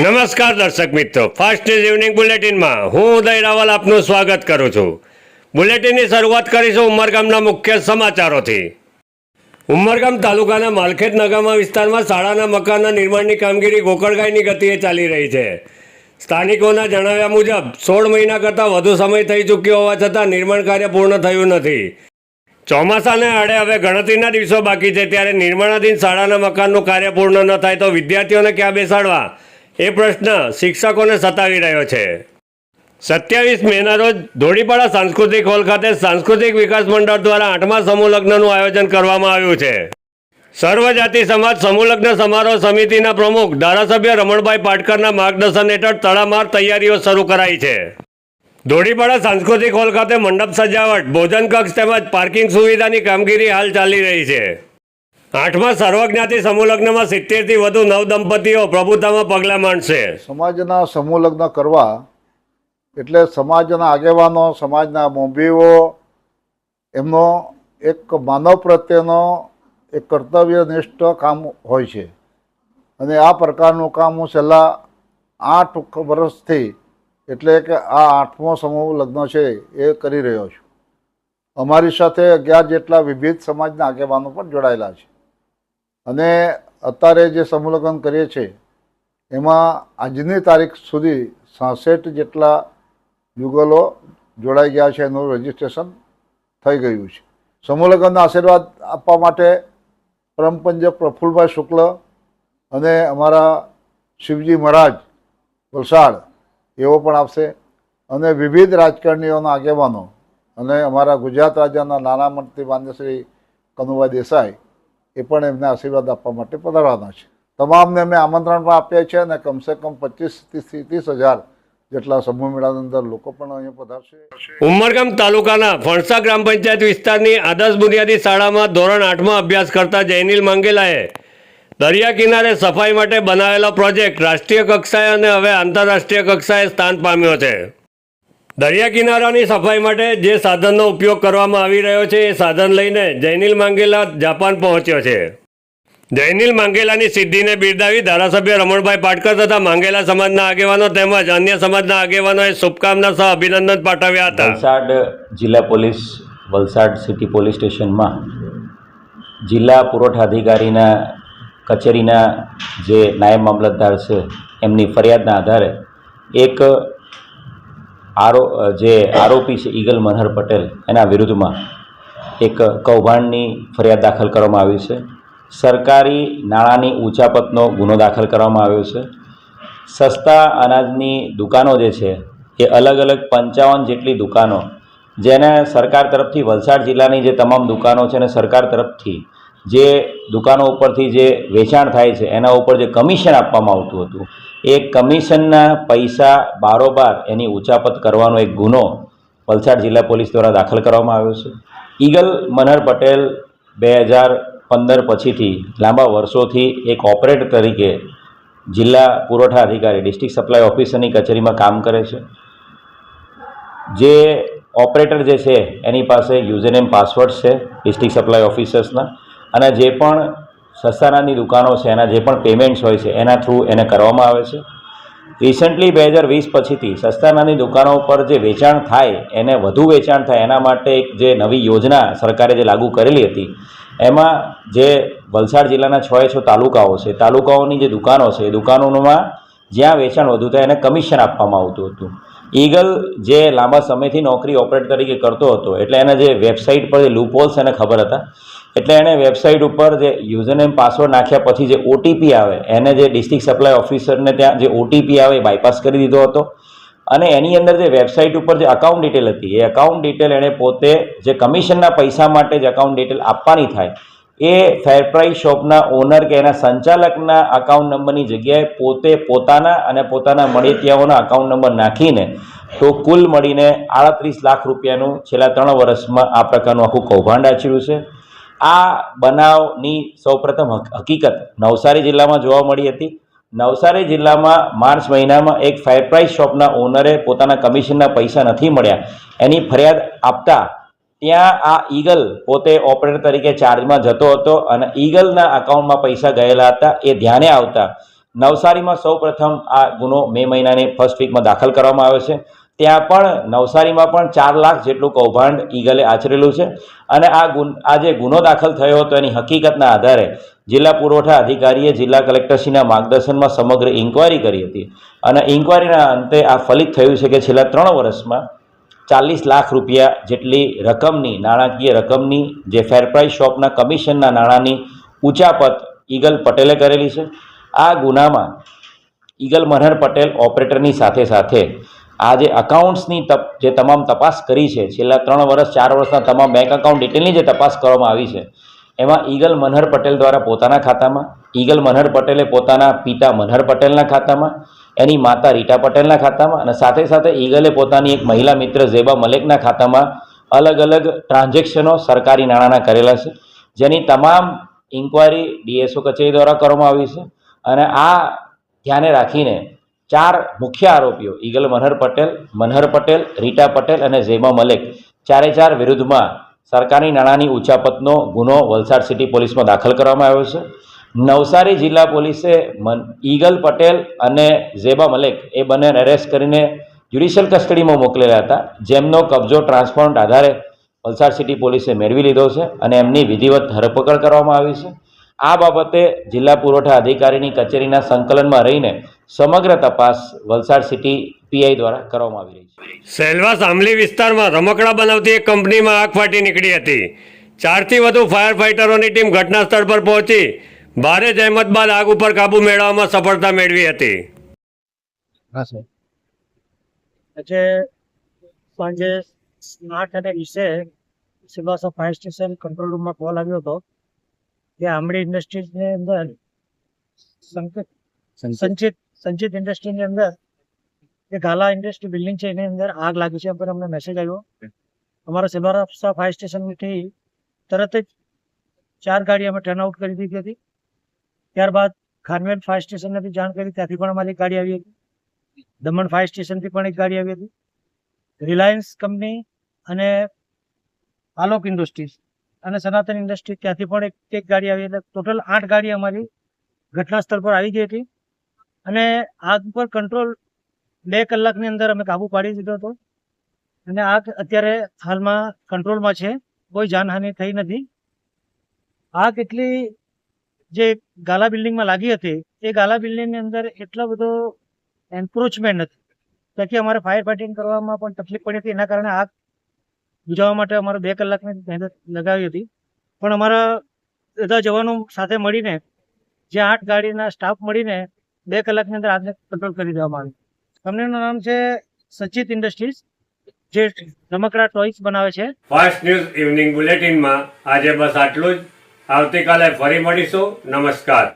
નમસ્કાર દર્શક મિત્રો. ફાસ્ટ ન્યૂઝ ઇવનિંગ બુલેટિનમાં હું ઉદય રાવલ આપનું સ્વાગત કરું છું. બુલેટિનની શરૂઆત કરીશું ઉમરગામના મુખ્ય સમાચારોથી. ઉમરગામ તાલુકાના માલખેત નગામા વિસ્તારમાં શાળાના મકાનના નિર્માણની કામગીરી ગોકળગાયની ગતિએ ચાલી રહી છે. સ્થાનિકોના જણાવ્યા મુજબ, સોળ મહિના કરતાં વધુ સમય થઈ ચૂક્યો હોવા છતાં નિર્માણ કાર્ય પૂર્ણ થયું નથી. ચોમાસાને આડે હવે ગણતરીના દિવસો બાકી છે. ત્યારે નિર્માણાધીન શાળાના મકાનનું કાર્ય પૂર્ણ ન થાય તો વિદ્યાર્થીઓને ક્યાં બેસાડવા? એ પ્રશ્ન શિક્ષકોને સતાવી રહ્યો છે. સત્યાવીસ મેના રોજ ધોળીપાડા સાંસ્કૃતિક હોલ ખાતે સાંસ્કૃતિક વિકાસ મંડળ દ્વારા આઠમા સમૂહ લગ્નનું આયોજન કરવામાં આવ્યું છે. સર્વજાતિ સમાજ સમૂહ લગ્ન સમારોહ સમિતિના પ્રમુખ ધારાસભ્ય રમણભાઈ પાટકરના માર્ગદર્શન હેઠળ તડામાર તૈયારીઓ શરૂ કરાઈ છે. ધોળીપાડા સાંસ્કૃતિક હોલ ખાતે મંડપ સજાવટ, ભોજન કક્ષ તેમજ પાર્કિંગ સુવિધાની કામગીરી હાલ ચાલી રહી છે. આઠમા સર્વજ્ઞાતિ સમૂહ લગ્નમાં સિત્તેરથી વધુ નવ દંપતીઓ પ્રભુતામાં પગલાં માંડશે. સમાજના સમૂહ લગ્ન કરવા એટલે સમાજના આગેવાનો, સમાજના મોંભીઓ એમનો એક માનવ પ્રત્યેનો એક કર્તવ્યનિષ્ઠ કામ હોય છે. અને આ પ્રકારનું કામ હું છેલ્લા આઠ વર્ષથી એટલે કે આ આઠમો સમૂહ લગ્ન છે એ કરી રહ્યો છું. અમારી સાથે અગિયાર જેટલા વિવિધ સમાજના આગેવાનો પણ જોડાયેલા છે. અને અત્યારે જે સમૂહ કરીએ છીએ, એમાં આજની તારીખ સુધી સાસઠ જેટલા યુગલો જોડાઈ ગયા છે એનું રજીસ્ટ્રેશન થઈ ગયું છે. સમૂહલગ્નના આશીર્વાદ આપવા માટે પરમપંચ પ્રફુલભાઈ શુક્લ અને અમારા શિવજી મહારાજ વલસાડ એવો પણ આપશે અને વિવિધ રાજકારણીઓના આગેવાનો અને અમારા ગુજરાત રાજ્યના નાના મંત્રી માન્ય કનુભાઈ દેસાઈ એ પણ એમને આશીર્વાદ આપવા માટે પધારવાના છે. તમામને અમે આમંત્રણ પણ આપ્યા છે અને કમસે કમ પચીસથી ત્રીસ હજાર જેટલા સમૂહ મેળાની અંદર લોકો પણ અહીંયા પધારશે. ઉમરગામ તાલુકાના ફણસા ગ્રામ પંચાયત વિસ્તારની આદર્શ બુનિયાદી શાળામાં ધોરણ આઠમાં અભ્યાસ કરતા જૈનિલ મંગેલાએ દરિયા કિનારે સફાઈ માટે બનાવેલો પ્રોજેક્ટ રાષ્ટ્રીય કક્ષાએ અને હવે આંતરરાષ્ટ્રીય કક્ષાએ સ્થાન પામ્યો છે. દરિયા કિનારાની સફાઈ માટે જે સાધનનો ઉપયોગ કરવામાં આવી રહ્યો છે, એ સાધન લઈને જયનીલ માંગેલા જાપાન પહોંચ્યો છે. જયનીલ માંગેલાની સિદ્ધિને બિરદાવી ધારાસભ્ય રમણભાઈ પાટકર તથા માંગેલા સમાજના આગેવાનો તેમજ અન્ય સમાજના આગેવાનોએ શુભકામના સહ અભિનંદન પાઠવ્યા હતા. વલસાડ જિલ્લા પોલીસ, વલસાડ સિટી પોલીસ સ્ટેશનમાં જિલ્લા પુરવઠા અધિકારીના કચેરીના જે નાયબ મામલતદાર છે, એમની ફરિયાદના આધારે એક આરો જે આરોપી છે ઈગલ મનહર પટેલ, એના વિરુદ્ધમાં એક કૌભાંડની ફરિયાદ દાખલ કરવામાં આવી છે. સરકારી નાણાંની ઊંચાપતનો ગુનો દાખલ કરવામાં આવ્યો છે. સસ્તા અનાજની દુકાનો જે છે, એ અલગ અલગ પંચાવન જેટલી દુકાનો, જેને સરકાર તરફથી વલસાડ જિલ્લાની જે તમામ દુકાનો છે ને સરકાર તરફથી જે દુકાનો ઉપરથી જે વેચાણ થાય છે, એના ઉપર જે કમિશન આપવામાં આવતું હતું, એ કમિશનના પૈસા બારોબાર એની ઉચાપત કરવાનો એક ગુનો વલસાડ જિલ્લા પોલીસ દ્વારા દાખલ કરવામાં આવ્યો છે. ઈગલ મનહર પટેલ બે હજાર પંદર પછીથી લાંબા વર્ષોથી એક ઓપરેટર તરીકે જિલ્લા પુરવઠા અધિકારી, ડિસ્ટ્રિક્ટ સપ્લાય ઓફિસરની કચેરીમાં કામ કરે છે. જે ઓપરેટર જે છે, એની પાસે યુઝરનેમ, પાસવર્ડ છે, ડિસ્ટ્રિક્ટ સપ્લાય ઓફિસર્સના. અને જે પણ સસ્તાનાની દુકાનો છે, એના જે પણ પેમેન્ટ્સ હોય છે, એના થ્રુ એને કરવામાં આવે છે. રિસન્ટલી બે હજાર વીસ પછીથી સસ્તાનાની દુકાનો પર જે વેચાણ થાય, એને વધુ વેચાણ થાય, એના માટે એક જે નવી યોજના સરકારે જે લાગુ કરેલી હતી, એમાં જે વલસાડ જિલ્લાના છ એ છ તાલુકાઓ છે, તાલુકાઓની જે દુકાનો છે, એ દુકાનોમાં જ્યાં વેચાણ વધુ થાય, એને કમિશન આપવામાં આવતું હતું. ઈગલ જે લાંબા સમયથી નોકરી ઓપરેટ તરીકે કરતો હતો, એટલે એના જે વેબસાઇટ પર લૂપહોલ્સ એને ખબર હતા. એટલે એણે વેબસાઇટ ઉપર જે યુઝરનેમ પાસવર્ડ નાખ્યા પછી જે ઓટીપી આવે, એને જે ડિસ્ટ્રિક્ટ સપ્લાય ઓફિસરને ત્યાં જે ઓટીપી આવે એ બાયપાસ કરી દીધો હતો. અને એની અંદર જે વેબસાઇટ ઉપર જે અકાઉન્ટ ડિટેલ હતી, એ અકાઉન્ટ ડિટેલ એણે પોતે જે કમિશનના પૈસા માટે જે અકાઉન્ટ ડિટેલ આપવાની થાય, એ ફેર પ્રાઇસ શોપના ઓનર કે એના સંચાલકના અકાઉન્ટ નંબરની જગ્યાએ પોતે પોતાના અને પોતાના મળેતિયાઓના અકાઉન્ટ નંબર નાખીને તો કુલ મળીને આડત્રીસ લાખ રૂપિયાનું છેલ્લા ત્રણ વર્ષમાં આ પ્રકારનું આખું કૌભાંડ આચર્યું છે. આ બનાવની સૌપ્રથમ હક- હકીકત નવસારી જિલ્લામાં જોવા મળી હતી. નવસારી જિલ્લામાં માર્ચ મહિનામાં એક ફાયર પ્રાઇસ શોપના ઓનરે પોતાના કમિશનના પૈસા નથી મળ્યા. એની ફરિયાદ આપતા ત્યાં આ ઈગલ પોતે ઓપરેટર તરીકે ચાર્જમાં જતો હતો અને ઈગલના અકાઉન્ટમાં પૈસા ગયેલા હતા એ ધ્યાને આવતા નવસારીમાં સૌ પ્રથમ આ ગુનો મે મહિનાની ફર્સ્ટ વીકમાં દાખલ કરવામાં આવ્યો છે. ત્યાં પણ નવસારીમાં પણ ચાર લાખ જેટલું કૌભાંડ ઈગલે આચરેલું છે. અને આ ગુન, આ જે ગુનો દાખલ થયો હતો એની હકીકતના આધારે જિલ્લા પુરવઠા અધિકારીએ જિલ્લા કલેક્ટરશ્રીના માર્ગદર્શનમાં સમગ્ર ઇન્કવાયરી કરી હતી. અને ઇન્કવાયરીના અંતે આ ફલિત થયું છે કે છેલ્લા ત્રણ વર્ષમાં ચાલીસ લાખ રૂપિયા જેટલી રકમની, નાણાકીય રકમની જે ફેર પ્રાઇસ શોપના કમિશનના નાણાંની ઉચાપત ઈગલ પટેલે કરેલી છે. આ ગુનામાં ઈગલ મનહર પટેલ ઓપરેટરની સાથે સાથે આ જે અકાઉન્ટ્સની તપ, જે તમામ તપાસ કરી છે, છેલ્લા ત્રણ વર્ષ, ચાર વર્ષના તમામ બેંક અકાઉન્ટ ડિટેલની જે તપાસ કરવામાં આવી છે, એમાં ઈગલ મનહર પટેલ દ્વારા પોતાના ખાતામાં, ઈગલ મનહર પટેલે પોતાના પિતા મનહર પટેલના ખાતામાં, એની માતા રીટા પટેલના ખાતામાં અને સાથે સાથે ઈગલે પોતાની એક મહિલા મિત્ર ઝેબા મલેકના ખાતામાં અલગ અલગ ટ્રાન્ઝેક્શનો સરકારી નાણાંના કરેલા છે, જેની તમામ ઇન્કવાયરી ડીએસઓ કચેરી દ્વારા કરવામાં આવી છે. અને આ ધ્યાને રાખીને ચાર મુખ્ય આરોપીઓ, ઈગલ મનહર પટેલ મનહર પટેલ, રીટા પટેલ અને ઝેબા મલેક, ચારે ચાર વિરુદ્ધમાં સરકારી નાણાંની ઉચાપતનો ગુનો વલસાડ સિટી પોલીસમાં દાખલ કરવામાં આવ્યો છે. નવસારી જિલ્લા પોલીસે મન, ઈગલ પટેલ અને ઝેબા મલેક એ બંને એરેસ્ટ કરીને જ્યુડિશિયલ કસ્ટડીમાં મોકલેલા હતા. જેમનો કબજો ટ્રાન્સપોર્ટ આધારે વલસાડ સિટી પોલીસે મેળવી લીધો છે અને એમની વિધિવત ધરપકડ કરવામાં આવી છે. આ બાબતે જિલ્લા પુરવઠા અધિકારીની કચેરીના સંકલનમાં રહીને સમગ્ર તપાસ વલસાડ સિટી પીઆઈ દ્વારા કરવામાં આવી રહી છે. સેલવા સામલી વિસ્તારમાં રમકડા બનાવતી એક કંપનીમાં આગ ફાટી નીકળી હતી. ચારથી વધુ ફાયર ફાઇટરોની ટીમ ઘટના સ્થળ પર પહોંચી ભારે જહેમત બાદ આગ ઉપર કાબૂ મેળવવામાં સફળતા મેળવી હતી. હા સર આજે સાંજે આઠ અને વીસે સિલવાસા ફાયર સ્ટેશન કંટ્રોલ રૂમમાં કોલ આવ્યો હતો. કે આમડી ઇન્ડસ્ટ્રીઝની અંદર સંકેત? સંચિત સંચિત ઇન્ડસ્ટ્રીની અંદર જે ગાલા ઇન્ડસ્ટ્રી બિલ્ડિંગ છે એની અંદર આગ લાગી છે પર અમને મેસેજ આવ્યો. અમારા સિલવાસા ફાયર સ્ટેશનથી તરત જ ચાર ગાડી અમે ટર્ન આઉટ કરી દીધી હતી. ત્યારબાદ ખાનવેલ ફાયર સ્ટેશનને જાણ કરી ત્યાંથી પણ અમારી ગાડી આવી હતી. દમણ ફાયર સ્ટેશનથી પણ એક ગાડી આવી હતી. રિલાયન્સ કંપની અને આલોક ઇન્ડસ્ટ્રીઝ અને સનાતન ઇન્ડસ્ટ્રી ત્યાંથી પણ એક એક ગાડી આવી એટલે ટોટલ આઠ ગાડી અમારી ઘટના સ્થળ પર આવી ગઈ હતી. અને આગ ઉપર કંટ્રોલ બે કલાકની અંદર અમે કાબુ પાડી દીધો હતો. અને આગ અત્યારે હાલમાં કંટ્રોલમાં છે. કોઈ જાનહાનિ થઈ નથી. આગ એટલી જે ગાલા બિલ્ડિંગમાં લાગી હતી, એ ગાલા બિલ્ડિંગની અંદર એટલો બધો એન્ક્રોચમેન્ટ હતી ત્યાંથી અમારે ફાયર ફાઇટિંગ કરવામાં પણ તકલીફ પડી હતી. એના કારણે આગ બુજાવવા માટે અમારે બે કલાકની મહેનત લગાવી હતી. પણ અમારા બધા જવાનો સાથે મળીને, જે આઠ ગાડીના સ્ટાફ મળીને બે કલાકની અંદર આજને કંટ્રોલ કરી દેવામાં આવી. કંપનીનું નામ છે સચિત ઇન્ડસ્ટ્રીઝ, જે રમકડા ટોયસ બનાવે છે. ફાસ્ટ ન્યૂઝ ઇવનિંગ બુલેટિનમાં આજે બસ આટલું જ. આવતીકાલે ફરી મળીશું. નમસ્કાર.